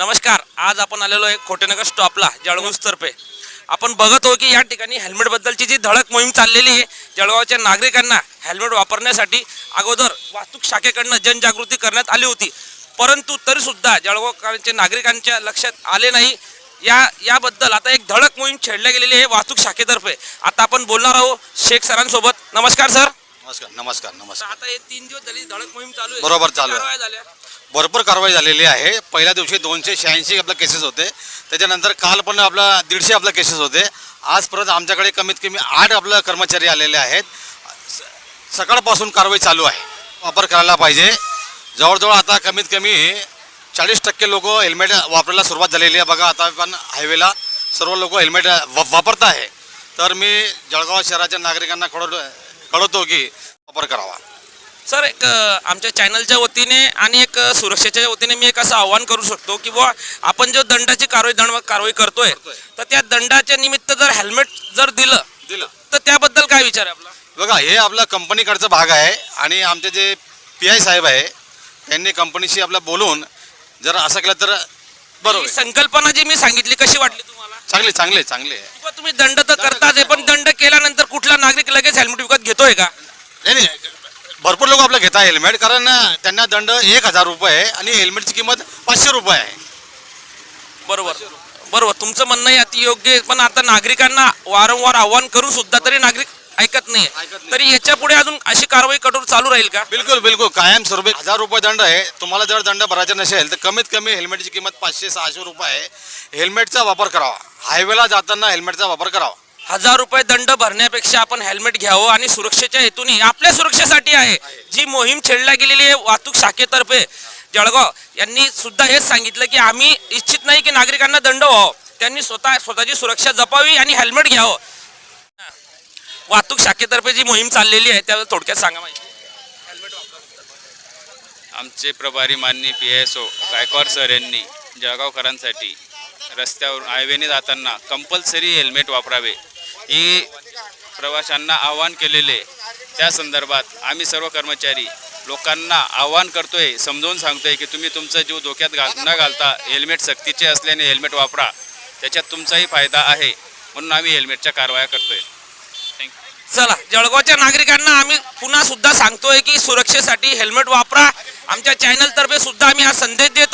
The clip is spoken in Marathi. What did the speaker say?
आज आपण आलेलो आहे खोटेनगर स्टॉपला जळगाव तर्फे. आपण बघत हो की या ठिकाणी हेल्मेट बद्दलची जी धडक मोहीम चाललेली आहे जळगावच्या नागरिकांना हेल्मेट वापरण्यासाठी अगोदर वाहतूक शाखेकडनं जनजागृती करण्यात आली होती. परंतु तरी सुद्धा जळगावकरांच्या नागरिकांच्या लक्षात आले नाही. या याबद्दल आता एक धडक मोहीम छेडल्या गेलेली आहे वाहतूक शाखेतर्फे. आता आपण बोलणार आहोत शेख सरांसोबत. नमस्कार सर. नमस्कार नमस्कार नमस्कार आता हे तीन दिवस झाली धडक मोहीम चालू आहे. बरोबर चालू आहे. भरपूर कारवाई झालेली आहे. पहिल्या दिवशी दोनशे शहाऐंशी आपल्या केसेस होते. त्याच्यानंतर काल पण आपला दीडशे आपल्या केसेस होते. आज परत आमच्याकडे कमीत कमी आठ आपलं कर्मचारी आलेले आहेत. स- सकाळपासून कारवाई चालू आहे. वापर करायला पाहिजे. जवळजवळ आता कमीत कमी चाळीस टक्के लोक हेल्मेट वापरायला सुरुवात झालेली आहे. बघा आता पण हायवेला सर्व लोक हेल्मेट वा वापरत आहे. तर मी जळगाव शहराच्या नागरिकांना कळवतो कळवतो की वापर करावा. सर एक आमच्या चॅनलच्या वतीने आणि एक सुरक्षेच्या वतीने मी एक असं आव्हान करू शकतो की बुवा आपण जो दंडाची कारवाई दंड कारवाई करतोय तर त्या दंडाच्या निमित्त जर हेल्मेट जर दिलं दिलं. तर त्याबद्दल काय विचार आहे आपला? बघा हे आपला कंपनीकडचा भाग आहे आणि आमचे जे पी आय साहेब आहे त्यांनी कंपनीशी आपलं बोलून जर असं केलं तर बरोबर ही आहे. संकल्पना जी मी सांगितली कशी वाटली तुम्हाला? चांगले चांगले चांगले आहे. तुम्ही दंड तर करताच आहे पण दंड केल्यानंतर कुठला नागरिक लगेच हेल्मेट विकत घेतोय का? नाही नाही. भरपूर लोक आपलं घेतात हेल्मेट कारण त्यांना दंड एक हजार रुपये आहे आणि हेल्मेटची किंमत पाचशे रुपये आहे. बरोबर. बरोबर. तुमचं म्हणणं आहे अति योग्य आहे पण आता नागरिकांना वारंवार आव्हान करून सुद्धा तरी नागरिक ऐकत नाही. ऐकत नाही. तरी याच्यापुढे अजून अशी कारवाई कठोर चालू राहील का? बिलकुल बिलकुल. कायम स्वरूपी हजार रुपये दंड आहे. तुम्हाला जर दंड भरायचा नसेल तर कमीत कमी हेल्मेटची किंमत पाचशे सहाशे रुपये आहे. हेल्मेटचा वापर करावा. हायवेला जाताना हेल्मेटचा वापर करावा. हजार रुपये दंड भरण्यापेक्षा आपण हेल्मेट घ्यावं आणि सुरक्षेच्या हेतूने आपल्या सुरक्षेसाठी आहे. जी मोहीम छेडल्या गेलेली आहे वाहतूक शाखेतर्फे. जळगाव यांनी सुद्धा हेच सांगितलं की आम्ही इच्छित नाही की नागरिकांना दंड व्हावं. त्यांनी स्वतः स्वतःची सुरक्षा जपावी आणि हेल्मेट घ्यावं. वाहतूक शाखेतर्फे जी मोहीम चाललेली आहे त्यावर थोडक्यात सांगा माहिती. आमचे प्रभारी माननीय P S O Gaikwad sir यांनी जळगावकरांसाठी रस्त्यावर हायवेने जाताना कंपल्सरी हेल्मेट वापरावे. ही प्रवाशांना आवाहन केलेले त्या संदर्भात आम्ही सर्व कर्मचारी लोकांना आवाहन करतोय समजावून सांगतोय की तुम्ही तुमचा जीव धोक्यात घाल न घालता हेल्मेट सक्तीचे असल्याने हेल्मेट वापरा. त्याच्यात तुमचाही फायदा आहे म्हणून आम्ही हेल्मेटच्या कारवाया करतोय. थँक्यू चला जळगावच्या नागरिकांना आम्ही पुन्हा सुद्धा सांगतोय की सुरक्षेसाठी हेल्मेट वापरा. आमच्या चॅनलतर्फे सुद्धा आम्ही हा संदेश देतो.